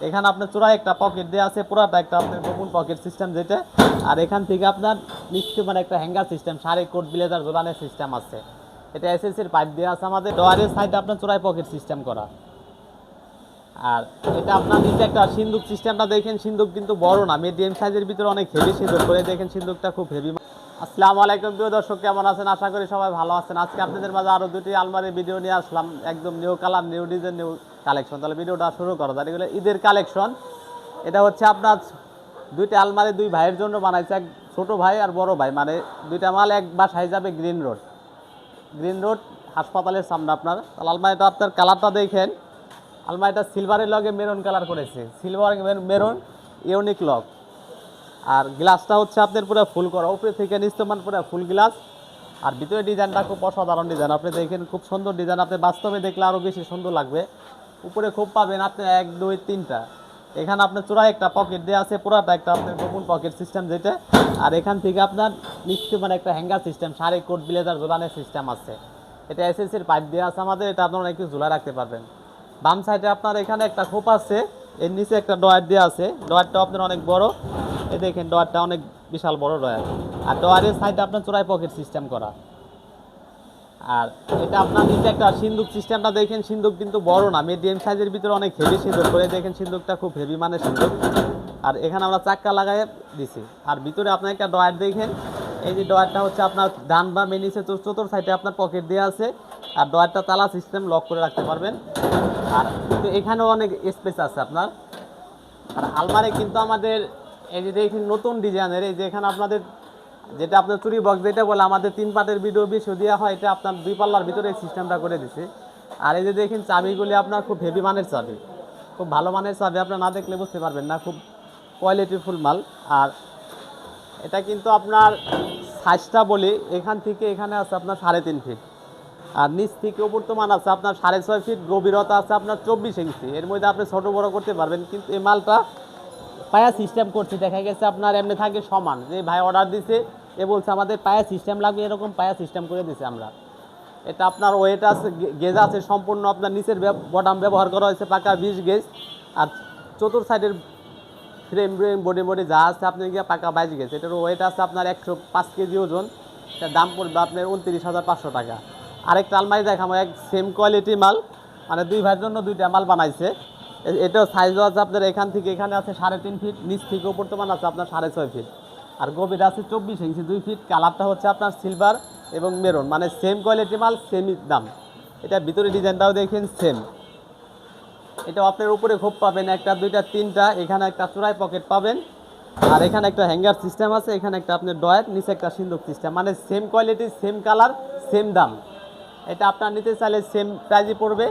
এখানে আপনার চূড়ায় একটা পকেট দেওয়া আছে, পুরাটা একটা আপনার গোপন পকেট সিস্টেম যেটা। আর এখান থেকে আপনার নিচে মানে একটা হ্যাঙ্গার সিস্টেম সাড়ে কোট ব্লেজার জোলানের সিস্টেম আছে। এটা এসএসসির পাইপ দেওয়া আছে আমাদের। ডোয়ারের সাইডে আপনার চূড়ায় পকেট সিস্টেম করা। আর এটা আপনার নিচে একটা সিন্দুক সিস্টেমটা দেখেন, সিন্দুক কিন্তু বড় না মিডিয়াম সাইজের ভিতরে অনেক হেভি সিন্দুক। করে দেখেন সিন্দুকটা খুব হেভি আসসালামু আলাইকুম, প্রিয় দর্শক, কেমন আছেন? আশা করি সবাই ভালো আছেন। আজকে আপনাদের মাঝে আরও দুটি আলমারি ভিডিও নিয়ে আসলাম। একদম new colour new design new collection. তাহলে ভিডিওটা শুরু করা যায়। এগুলো ঈদের কালেকশন। এটা হচ্ছে আপনার দুইটা আলমারি দুই ভাইয়ের জন্য বানাইছে এক ছোটো ভাই আর বড় ভাই। মানে দুইটা মাল এক বাসায় যাবে গ্রিন রোড। গ্রিন রোড হাসপাতালের সামনে আপনার। তাহলে আলমারিটা আপনার কালারটা দেখেন। আলমারিটা সিলভারের লগে মেরুন কালার করেছে। Silver, maroon unique lock. আর গ্লাসটা হচ্ছে আপনার পুরো ফুল করা। উপরে থেকে নিস্তমান পুরো ফুল গ্লাস। আর ভিতরে ডিজাইনটা খুব অসাধারণ ডিজাইন। আপনি দেখেন খুব সুন্দর ডিজাইন। আপনি বাস্তবে দেখলে আরও বেশি সুন্দর লাগবে। উপরে খুব পাবেন আপনি এক, দুই, তিনটা। এখানে আপনার চূড়ায় একটা পকেট দেওয়া আছে, পুরাটা একটা আপনার গোপন পকেট সিস্টেম যেটা। আর এখান থেকে আপনার নিচে মানে একটা হ্যাঙ্গার সিস্টেম সাড়ে কোট, ব্লেজার ঝোলানের সিস্টেম আছে। এটা এসএসসির পাইপ দেওয়া আছে আমাদের, এটা আপনারা একটু ঝুলা রাখতে পারবেন। বাম সাইডে আপনার এখানে একটা খোপ আছে, এর নিচে একটা ডয়ার দেওয়া আছে। ডয়ারটা আপনার অনেক বড়। এ দেখেন, ডয়ারটা অনেক বিশাল বড় ডয়ার। আর ডয়ারের সাইডে আপনার চোরাই পকেট সিস্টেম করা। আর এটা আপনার নিচে একটা সিন্দুক সিস্টেমটা দেখেন, সিন্দুক কিন্তু বড় না মিডিয়াম সাইজের ভিতরে অনেক হেভি সিন্দুক। করে দেখেন সিন্দুকটা খুব হেভি মানে সিন্দুক। আর এখানে আমরা চাক্কা লাগাই দিছি। আর ভিতরে আপনার একটা ডয়ার দেখেন, এই যে ডয়ারটা হচ্ছে আপনার ডান বা মেনিসে চতুর্থ সাইডে আপনার পকেট দেওয়া আছে। আর ডয়ারটা তালা সিস্টেম লক করে রাখতে পারবেন। আর কিন্তু এখানেও অনেক স্পেস আছে আপনার। আর আলমারি কিন্তু আমাদের, এই যে দেখেন নতুন ডিজাইনের, এই যে এখানে আপনাদের যেটা আপনার চুরি বক্স যেটা বলে আমাদের তিন পাটের ভিডিও বেশি দেওয়া হয়, এটা আপনার দুই পাল্লার ভিতরে এই সিস্টেমটা করে দিছে। আর এই যে দেখেন চাবিগুলি আপনার খুব হেভি মানের চাবি। খুব ভালো মানের চাবি, আপনার না দেখলে বুঝতে পারবেন না, খুব কোয়ালিটিফুল মাল। আর এটা কিন্তু আপনার সাইজটা বলি, এখান থেকে এখানে আছে আপনার সাড়ে তিন ফিট আর নিচ থেকে উপর তো মান আছে আপনার সাড়ে ছয় ফিট গভীরতা আছে আপনার চব্বিশ ইঞ্চি। এর মধ্যে আপনি ছোটো বড় করতে পারবেন, কিন্তু এই মালটা পায়া সিস্টেম করছি, দেখা গেছে আপনার এমনি থাকে সমান। যে ভাই অর্ডার দিছে, এ বলছে আমাদের পায়া সিস্টেম লাগবে, এরকম পায়া সিস্টেম করে দিছে আমরা। এটা আপনার ওয়েট আছে গেজ আছে সম্পূর্ণ আপনার নিচের বটাম ব্যবহার করা হয়েছে, পাকা বিশ গেজ আর চতুর সাইডের ফ্রেম ফ্রেম বডি বডি যা আছে, আপনি গিয়ে পাকা বাইশ গেজ এটার ওয়েট আছে আপনার একশো পাঁচ কেজি ওজন। এটার দাম পড়বে আপনার উনত্রিশ হাজার পাঁচশো টাকা। আরেকটা আলমারি দেখাবো, এক সেম কোয়ালিটি মাল। মানে দুই ভাইয়ের জন্য দুইটা মাল বানাইছে। এটাও সাইজও আছে আপনার এখান থেকে, এখানে আছে সাড়ে তিন ফিট নিচ থেকে উপর তো মান আছে আপনার সাড়ে ছয় ফিট আর গভীর আছে চব্বিশ ইঞ্চি দুই ফিট কালারটা হচ্ছে আপনার সিলভার এবং মেরুন মানে সেম কোয়ালিটি মাল সেমই দাম। এটা ভিতরে ডিজাইনটাও দেখেন সেম এটা আপনার উপরে খোপ পাবেন, একটা, দুইটা, তিনটা, এখানে একটা চূড়াই পকেট পাবেন। আর এখানে একটা হ্যাঙ্গার সিস্টেম আছে, এখানে একটা আপনার ডয়ার, নিচে একটা সিন্দুক সিস্টেম মানে same quality same colour same দাম। এটা আপনার নিতে চাইলে সেম প্রাইজই পড়বে।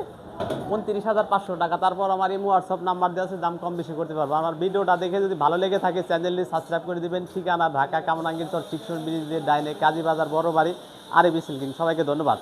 উনত্রিশ হাজার পাঁচশো টাকা। তারপর আমার এই হোয়াটসঅ্যাপ নাম্বার দেওয়া আছে, দাম কম বেশি করতে পারব। আমার ভিডিওটা দেখে যদি ভালো লেগে থাকে, চ্যানেলটি সাবস্ক্রাইব করে দেবেন। ঠিকানা ঢাকা কামরাঙ্গীর চর শিক্ষণ ব্রিজের ডাইনে কাজী বাজার বড় বাড়ি আর এ বিসিল কিং সবাইকে ধন্যবাদ।